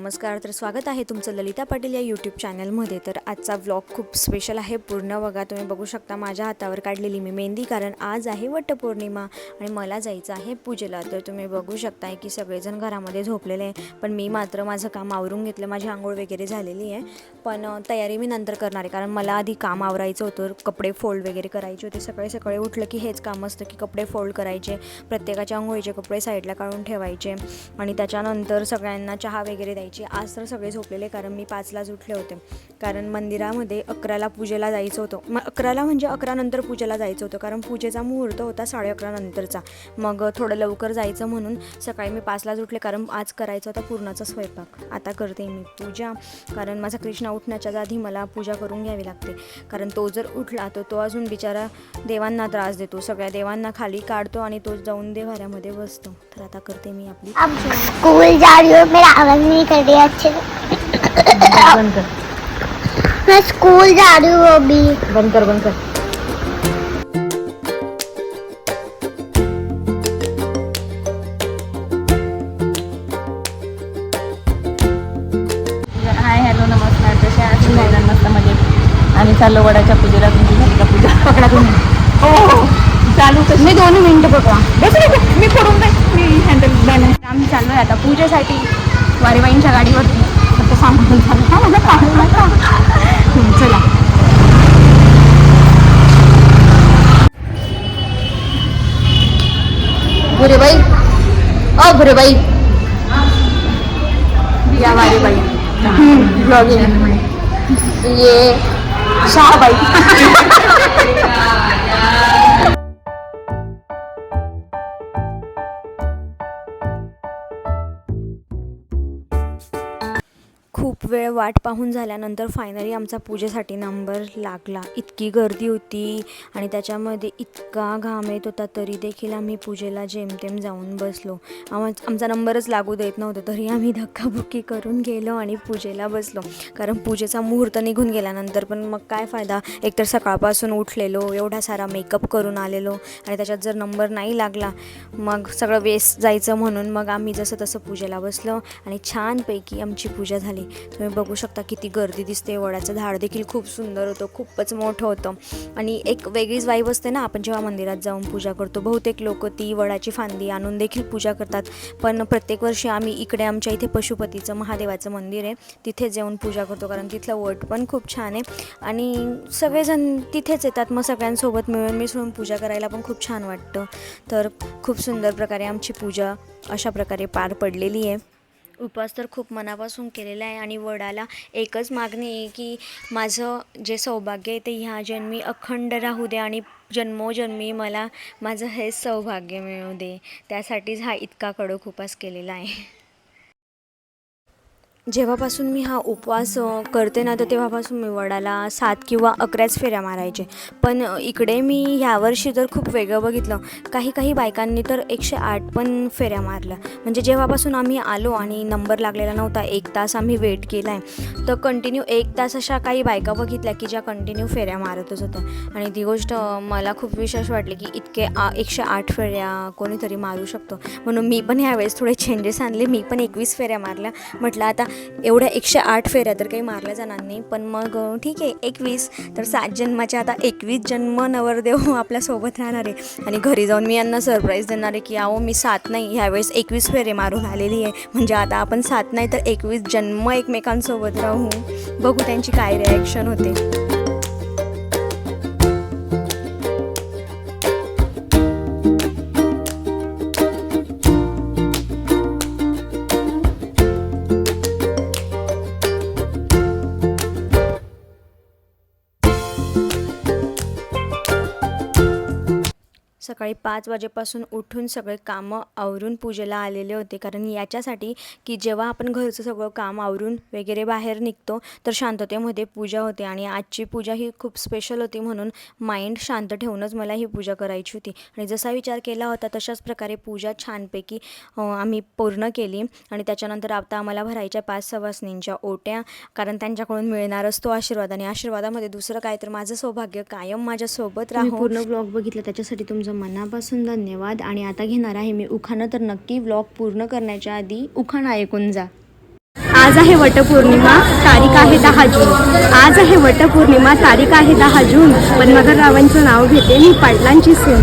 नमस्कार तर स्वागत आहे तुमचं ललिता पाटील या यूट्यूब चॅनलमध्ये तर आजचा व्लॉग खूप स्पेशल आहे. पूर्ण बघा तुम्ही बघू शकता माझ्या हातावर काढलेली मी मेहंदी कारण आज आहे वटपौर्णिमा आणि मला जायचं आहे पूजेला. तर तुम्ही बघू शकताय की सगळेजण घरामध्ये झोपलेले आहे पण मी मात्र माझं काम आवरून घेतलं माझी आंघोळ वगैरे झालेली आहे. पण तयारी मी नंतर करणार आहे कारण मला आधी काम आवरायचं होतं कपडे फोल्ड वगैरे करायचे होते. सकाळी सकाळी उठलं की हेच काम असतं की कपडे फोल्ड करायचे प्रत्येकाच्या आंघोळीचे कपडे साईडला काढून ठेवायचे आणि त्याच्यानंतर सगळ्यांना चहा वगैरे द्यायची. आज तर सगळे झोपलेले कारण मी पाचलाच उठले होते. कारण मंदिरामध्ये अकराला पूजेला जायचं होतं. मग अकराला म्हणजे अकरा नंतर पूजेला जायचं होतं. कारण पूजेचा मुहूर्त होता साडे अकरा नंतरचा. मग थोडं लवकर जायचं म्हणून सकाळी मी पाचलाच उठले. कारण आज करायचं होता पूर्णाचा स्वयंपाक. आता करते मी पूजा. कारण माझा कृष्णा उठण्याच्या आधी मला पूजा करून घ्यावी लागते. कारण तो जर उठला तर तो अजून बिचारा देवांना त्रास देतो. सगळ्या देवांना खाली काढतो आणि तो जाऊन देवाऱ्यामध्ये बसतो. तर आता करते मी आपली स्कूल जा रही मेरा आवाज नहीं कर रही अच्छे बंद कर मैं स्कूल जा रही हूँ अभी बंद कर बंद कर आम्ही चाललो वडाच्या पूजेला तुमची झाली का पूजा पकडा तुम्ही हो हो. चालू कशी? मी दोन मिनिटं बघा. बस. मी पडून नाही मी हँडल बॅलन्स आम्ही चाललोय आता पूजेसाठी. वारेबाईंच्या गाडीवरती. फक्त सांगून झालं. हा माझा काढू नका हं, चला. भुरेबाई अ भुरेबाई या वारीबाई. ब्लॉगिंग ये. शाहबाई. खूप वेळ वाट पाहून झाल्यानंतर फायनली आमचा पूजेसाठी नंबर लागला. इतकी गर्दी होती आणि त्याच्यामध्ये इतका घाम येत होता तरी देखील आम्ही पूजेला जेमतेम जाऊन बसलो. आम आमचा नंबरच लागू देत नव्हतं तरी आम्ही धक्काबुक्की करून गेलो आणि पूजेला बसलो. कारण पूजेचा मुहूर्त निघून गेल्यानंतर पण मग काय फायदा? एकतर सकाळपासून उठलेलो एवढा सारा मेकअप करून आलेलो आणि त्याच्यात जर नंबर नाही लागला मग सगळं वेस्ट जायचं म्हणून मग आम्ही जसं तसं पूजेला बसलो आणि छानपैकी आमची पूजा झाली. तुम्ही बघू शकता किती गर्दी दिसते. वडाचं झाड देखील खूप सुंदर होतं खूपच मोठं होतं. आणि एक वेगळीच वाईब असते ना आपण जेव्हा मंदिरात जाऊन पूजा करतो बहुतेक लोक ती वडाची फांदी आणून देखील पूजा करतात. पण प्रत्येक वर्षी आम्ही इकडे आमच्या इथे पशुपतीचं महादेवाचं मंदिर आहे तिथे जाऊन पूजा करतो कारण तिथलं वट पण खूप छान आहे. आणि सगळेजण तिथेच येतात मग सगळ्यांसोबत मिळून मिसळून पूजा करायला पण खूप छान वाटतं. तर खूप सुंदर प्रकारे आमची पूजा अशा प्रकारे पार पडलेली आहे. उपवास तर खूप मनापासून केलेला आहे आणि वडाला एकच मागणी आहे की माझं जे सौभाग्य आहे ते ह्या जन्मी अखंड राहू दे आणि जन्मोजन्मी मला माझं हे सौभाग्य मिळू दे. त्यासाठीच हा इतका कडक उपवास केलेला आहे. जेव्हापासून मी हा उपवास करते ना तर तेव्हापासून मी वडाला सात किंवा अकराच फेऱ्या मारायचे. पण इकडे मी ह्यावर्षी तर खूप वेगळं बघितलं. काही काही बायकांनी तर एकशे आठ पण फेऱ्या मारल्या. म्हणजे जेव्हापासून आम्ही आलो आणि नंबर लागलेला नव्हता एक तास आम्ही वेट केला आहे तर कंटिन्यू एक तास अशा काही बायका बघितल्या की ज्या कंटिन्यू फेऱ्या मारतच होत्या. आणि ती गोष्ट मला खूप विशेष वाटली की इतके आ एकशे आठ फेऱ्या कोणीतरी मारू शकतो. म्हणून मी पण ह्यावेळेस थोडे चेंजेस आणले. मी पण एकवीस फेऱ्या मारल्या. म्हटलं आता एवढ्या एकशे आठ फेऱ्या तर काही मारल्या जाणार नाही. पण मग ठीक आहे एकवीस. तर सात जन्माचे आता एकवीस जन्म नवरदेव आपल्यासोबत राहणार आहे. आणि घरी जाऊन मी यांना सरप्राईज देणार आहे की अहो मी सात नाही ह्यावेळेस एकवीस फेरे मारून आलेली आहे. म्हणजे आता आपण सात नाही तर एकवीस जन्म एकमेकांसोबत राहू. बघू त्यांची काय रिॲक्शन होते. सकाळी पाच वाजेपासून उठून सगळे कामं आवरून पूजेला आलेले होते. कारण याच्यासाठी की जेव्हा आपण घरचं सगळं काम आवरून वगैरे बाहेर निघतो तर शांततेमध्ये पूजा होते. आणि आजची पूजा ही खूप स्पेशल होती म्हणून माइंड शांत ठेवूनच मला ही पूजा करायची होती. आणि जसा विचार केला होता तशाच प्रकारे पूजा छानपैकी आम्ही पूर्ण केली. आणि त्याच्यानंतर आता आम्हाला भरायच्या पाच सवासनींच्या ओट्या कारण त्यांच्याकडून मिळणार असतो आशीर्वाद. आणि आशीर्वादामध्ये दुसरं काय तर माझं सौभाग्य कायम माझ्यासोबत राहू. पूर्ण ब्लॉग बघितला त्याच्यासाठी तुमचं मनापासून धन्यवाद आणि आता घेणार आहे मी उखाणं तर नक्की व्लॉग पूर्ण करण्याच्या आधी उखाणं ऐकून जा. आज आहे वटपौर्णिमा तारीख आहे दहा जून. आज आहे वटपौर्णिमा तारीख आहे दहा जून. पद्माकर रावांचं नाव घेते मी पाटलांची सून.